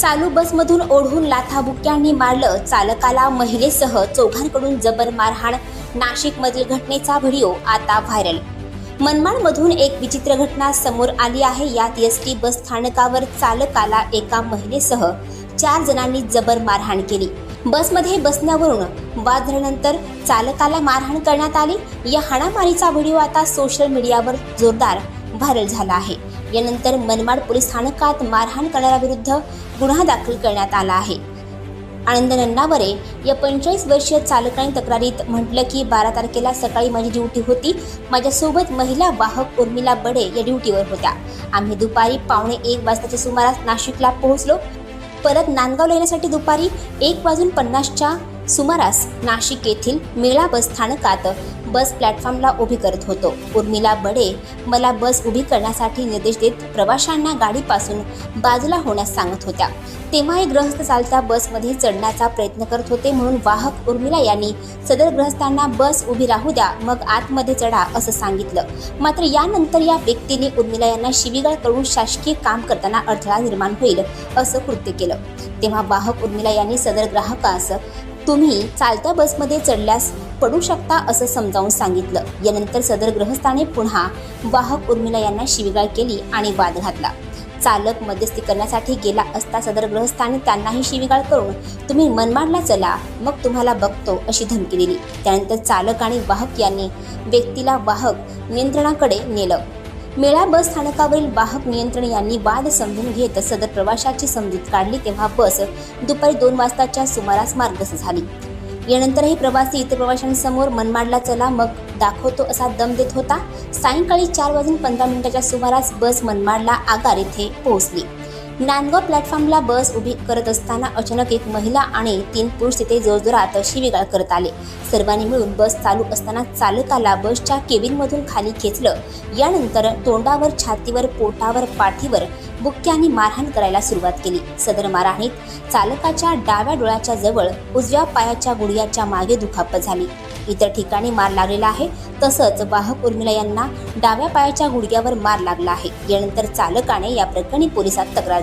चालू बसमधून ओढून लाथाबुक्यांनी मारलं. चालकाला महिलेसह चौघांकडून जबर मारहाण नाशिकमधील घटनेचा व्हिडिओ आता व्हायरल. मनमाडमधून एक विचित्र घटना समोर आली आहे. यात एस टी बस स्थानकावर चालकाला एका महिलेसह चार जणांनी जबर मारहाण केली. बसमध्ये बसण्यावरून वाद झाल्यानंतर चालकाला मारहाण करण्यात आली. या हाणामारीचा व्हिडिओ आता सोशल मीडियावर जोरदार व्हायरल झाला आहे. यानंतर मनमाड पोलीस स्थानकात मारहाण करणाऱ्याविरुद्ध गुन्हा दाखल करण्यात आला आहे. आनंद नन्नावरे या पंचेचाळीस वर्षीय चालकाने तक्रारीत म्हटलं की बारा तारखेला सकाळी माझी ड्युटी होती. माझ्यासोबत महिला वाहक उर्मिला बडे या ड्युटीवर होत्या. आम्ही दुपारी पावणे एक वाजताच्या सुमारास नाशिकला पोहोचलो. परत नांदगावला येण्यासाठी दुपारी एक वाजून पन्नासच्या सुमारास नाशिक येथील मेळा बस स्थानकात बस प्लॅटफॉर्मला उभी करत होतो. उर्मिला बडे मला बस उभी करण्यासाठी निर्देश देत प्रवाशांना गाडीपासून बाजूला होण्यास सांगत होत्या. तेव्हा ग्रहस्थ चालत्या बसमध्ये चढण्याचा प्रयत्न करत होते म्हणून वाहक उर्मिला यांनी सदर ग्रहस्थांना बस उभी राहू द्या मग आतमध्ये चढा असं सांगितलं. मात्र यानंतर या व्यक्तीने उर्मिला यांना शिवीगाळ करून शासकीय काम करताना अडथळा निर्माण होईल असं कृत्य केलं. तेव्हा वाहक उर्मिला यांनी सदर ग्राहकास तुम्ही चालत्या बसमध्ये चढल्यास पडू शकता असं समजावून सांगितलं. यानंतर सदर ग्रहस्थाने पुन्हा वाहक उर्मिला यांना शिवीगाळ केली आणि वाद घातला. चालक मध्यस्थी करण्यासाठी गेला असता सदर ग्रहस्थाने त्यांनाही शिवीगाळ करून तुम्ही मनमाडला चला मग तुम्हाला बघतो अशी धमकी दिली. त्यानंतर चालक आणि वाहक यांनी व्यक्तीला वाहक नियंत्रणाकडे नेलं. मेळा बस स्थानकावरील वाहक नियंत्रण यांनी वाद समजून घेत सदर प्रवाशाची समजूत काढली तेव्हा बस दुपारी दोन वाजताच्या सुमारास मार्गस्थ झाली. यानंतरही प्रवासी इतर प्रवाशांसमोर मनमाडला चला मग दाखवतो असा दम देत होता. सायंकाळी चार वाजून पंधरा मिनिटाच्या सुमारास बस मनमाडला आगार येथे पोहोचली. नांदगाव प्लॅटफॉर्मला बस उभी करत असताना अचानक एक महिला आणि तीन पुरुष तिथे जोरजोरात शिवीगाळ करत आले. सर्वांनी मिळून बस चालू असताना चालकाला बसच्या केबिनमधून खाली खेचलं. यानंतर तोंडावर छातीवर पोटावर पाठीवर बुक्क्यांनी मारहाण करायला सुरुवात केली. सदर मारहाणीत चालकाच्या डाव्या डोळ्याच्या जवळ उजव्या पायाच्या गुडघ्याच्या मागे दुखापत झाली. इतर ठिकाणी मार लागलेला आहे तसंच वाहक उर्मिला यांना डाव्या पायाच्या गुडघ्यावर मार लागला आहे. यानंतर चालकाने या प्रकरणी पोलिसात तक्रार